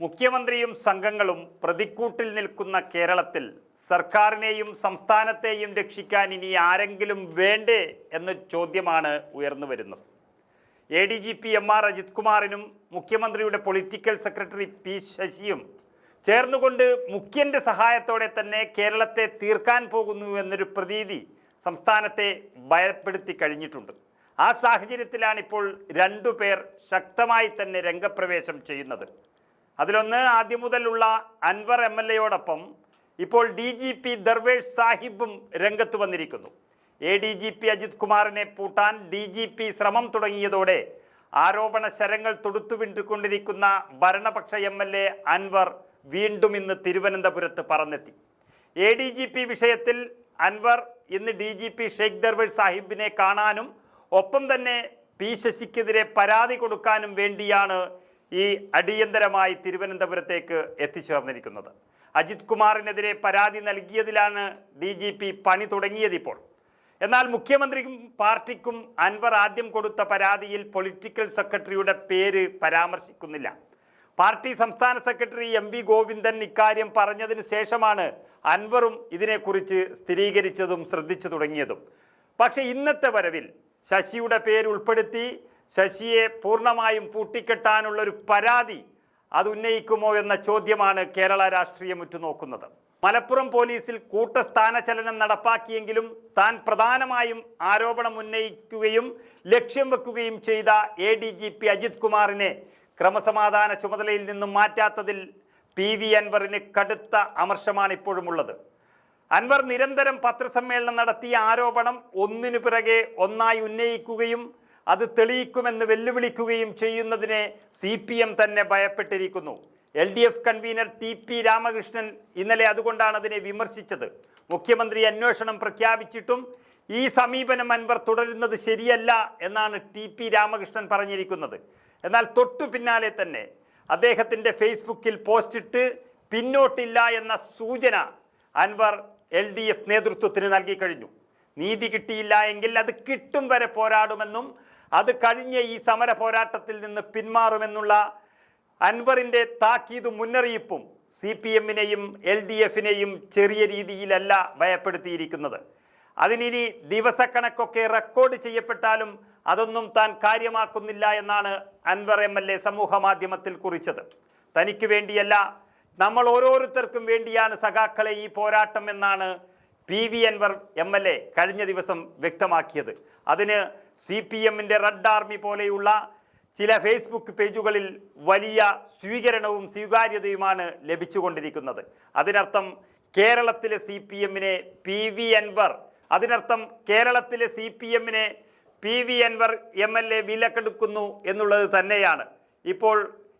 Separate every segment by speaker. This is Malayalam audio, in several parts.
Speaker 1: മുഖ്യമന്ത്രിയും സംഘങ്ങളും പ്രതിക്കൂട്ടിൽ നിൽക്കുന്ന കേരളത്തിൽ സർക്കാരിനെയും സംസ്ഥാനത്തെയും രക്ഷിക്കാൻ ഇനി ആരെങ്കിലും വേണ്ടേ എന്ന ചോദ്യമാണ് ഉയർന്നു വരുന്നത്. A D G P M R Ajith കുമാറിനും മുഖ്യമന്ത്രിയുടെ പൊളിറ്റിക്കൽ സെക്രട്ടറി പി ശശിയും ചേർന്നുകൊണ്ട് മുഖ്യന്റെ സഹായത്തോടെ തന്നെ കേരളത്തെ തീർക്കാൻ പോകുന്നു എന്നൊരു പ്രതീതി സംസ്ഥാനത്തെ ഭയപ്പെടുത്തി കഴിഞ്ഞിട്ടുണ്ട്. ആ സാഹചര്യത്തിലാണ് ഇപ്പോൾ രണ്ടു പേർ ശക്തമായി തന്നെ രംഗപ്രവേശം ചെയ്യുന്നത്. അതിലൊന്ന് ആദ്യം മുതലുള്ള അൻവർ എം എൽ എയോടൊപ്പം ഇപ്പോൾ ഡി ജി പി ദർവേഷ് സാഹിബും രംഗത്ത് വന്നിരിക്കുന്നു. A D G P Ajith കുമാറിനെ പൂട്ടാൻ ഡി ജി പി ശ്രമം തുടങ്ങിയതോടെ ആരോപണ ശരങ്ങൾ തൊടുത്തുവിട്ടുകൊണ്ടിരിക്കുന്ന ഭരണപക്ഷ എം എൽ എ അൻവർ വീണ്ടും ഇന്ന് തിരുവനന്തപുരത്ത് പറന്നെത്തി. എ ഡി ജി പി വിഷയത്തിൽ അൻവർ ഇന്ന് D G P Shaikh Darvesh സാഹിബിനെ കാണാനും ഒപ്പം തന്നെ പി ശശിക്കെതിരെ പരാതി കൊടുക്കാനും വേണ്ടിയാണ് ഈ അടിയന്തരമായി തിരുവനന്തപുരത്തേക്ക് എത്തിച്ചേർന്നിരിക്കുന്നത്. അജിത് കുമാറിനെതിരെ പരാതി നൽകിയതിലാണ് ഡി ജി പി പണി തുടങ്ങിയതിപ്പോൾ എന്നാൽ മുഖ്യമന്ത്രിക്കും പാർട്ടിക്കും അൻവർ ആദ്യം കൊടുത്ത പരാതിയിൽ പൊളിറ്റിക്കൽ സെക്രട്ടറിയുടെ പേര് പരാമർശിക്കുന്നില്ല. പാർട്ടി സംസ്ഥാന സെക്രട്ടറി എം വി ഗോവിന്ദൻ ഇക്കാര്യം പറഞ്ഞതിന് ശേഷമാണ് അൻവറും ഇതിനെക്കുറിച്ച് സ്ഥിരീകരിച്ചതും ശ്രദ്ധിച്ചു തുടങ്ങിയതും. പക്ഷേ ഇന്നത്തെ വരവിൽ ശശിയുടെ പേര് ഉൾപ്പെടുത്തി ശശിയെ പൂർണമായും പൂട്ടിക്കെട്ടാനുള്ളൊരു പരാതി അത് ഉന്നയിക്കുമോ എന്ന ചോദ്യമാണ് കേരള രാഷ്ട്രീയം ഉറ്റുനോക്കുന്നത്. മലപ്പുറം പോലീസിൽ കൂട്ടസ്ഥാനചലനം നടപ്പാക്കിയെങ്കിലും താൻ പ്രധാനമായും ആരോപണം ഉന്നയിക്കുകയും ലക്ഷ്യം വെക്കുകയും ചെയ്ത A D G P Ajith കുമാറിനെ ക്രമസമാധാന ചുമതലയിൽ നിന്നും മാറ്റാത്തതിൽ പി വി അൻവറിന് കടുത്ത അമർഷമാണ് ഇപ്പോഴുമുള്ളത് അൻവർ നിരന്തരം പത്രസമ്മേളനം നടത്തിയ ആരോപണം ഒന്നിനു പിറകെ ഒന്നായി ഉന്നയിക്കുകയും അത് തെളിയിക്കുമെന്ന് വെല്ലുവിളിക്കുകയും ചെയ്യുന്നതിനെ സി പി എം തന്നെ ഭയപ്പെട്ടിരിക്കുന്നു. L D F convener T P Ramakrishnan ഇന്നലെ അതുകൊണ്ടാണ് അതിനെ വിമർശിച്ചത്. മുഖ്യമന്ത്രി അന്വേഷണം പ്രഖ്യാപിച്ചിട്ടും ഈ സമീപനം അൻവർ തുടരുന്നത് ശരിയല്ല എന്നാണ് ടി പി രാമകൃഷ്ണൻ പറഞ്ഞിരിക്കുന്നത്. എന്നാൽ തൊട്ടു പിന്നാലെ തന്നെ അദ്ദേഹത്തിന്റെ ഫേസ്ബുക്കിൽ പോസ്റ്റിട്ട് പിന്നോട്ടില്ല എന്ന സൂചന അൻവർ എൽ ഡി എഫ് നേതൃത്വത്തിന് നൽകിക്കഴിഞ്ഞു നീതി കിട്ടിയില്ല എങ്കിൽ അത് കിട്ടും വരെ പോരാടുമെന്നും അത് കഴിഞ്ഞ ഈ സമര പോരാട്ടത്തിൽ നിന്ന് പിന്മാറുമെന്നുള്ള അൻവറിന്റെ താക്കീത് മുന്നറിയിപ്പും സി പി എമ്മിനെയും എൽ ഡി എഫിനെയും ചെറിയ രീതിയിലല്ല ഭയപ്പെടുത്തിയിരിക്കുന്നത്. അതിനിനി ദിവസക്കണക്കൊക്കെ റെക്കോർഡ് ചെയ്യപ്പെട്ടാലും അതൊന്നും താൻ കാര്യമാക്കുന്നില്ല എന്നാണ് അൻവർ എം എൽ എ സമൂഹ മാധ്യമത്തിൽ കുറിച്ചത്. തനിക്ക് വേണ്ടിയല്ല നമ്മൾ ഓരോരുത്തർക്കും വേണ്ടിയാണ് സഖാക്കളെ ഈ പോരാട്ടം എന്നാണ് P V Anvar M L A കഴിഞ്ഞ ദിവസം വ്യക്തമാക്കിയത്. അതിന് സി പി എമ്മിന്റെ റെഡ് ആർമി പോലെയുള്ള ചില ഫേസ്ബുക്ക് പേജുകളിൽ വലിയ സ്വീകരണവും സ്വീകാര്യതയുമാണ് ലഭിച്ചുകൊണ്ടിരിക്കുന്നത്. അതിനർത്ഥം കേരളത്തിലെ സി പി എമ്മിനെ പി വി അൻവർ അതിനർത്ഥം കേരളത്തിലെ സി പി എമ്മിനെ P V Anvar M L A വിലക്കെടുക്കുന്നു എന്നുള്ളത് തന്നെയാണ്. ഇപ്പോൾ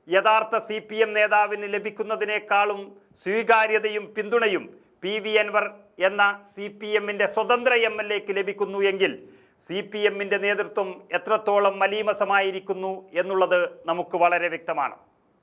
Speaker 1: യഥാർത്ഥ സി പി എം നേതാവിന് ലഭിക്കുന്നതിനേക്കാളും സ്വീകാര്യതയും പിന്തുണയും പി വി അൻവർ എന്ന സി പി എമ്മിന്റെ സ്വതന്ത്ര എം എൽ എക്ക് ലഭിക്കുന്നു എങ്കിൽ സി പി എമ്മിന്റെ നേതൃത്വം എത്രത്തോളം മലീമസമായിരിക്കുന്നു എന്നുള്ളത് നമുക്ക് വളരെ വ്യക്തമാണ്.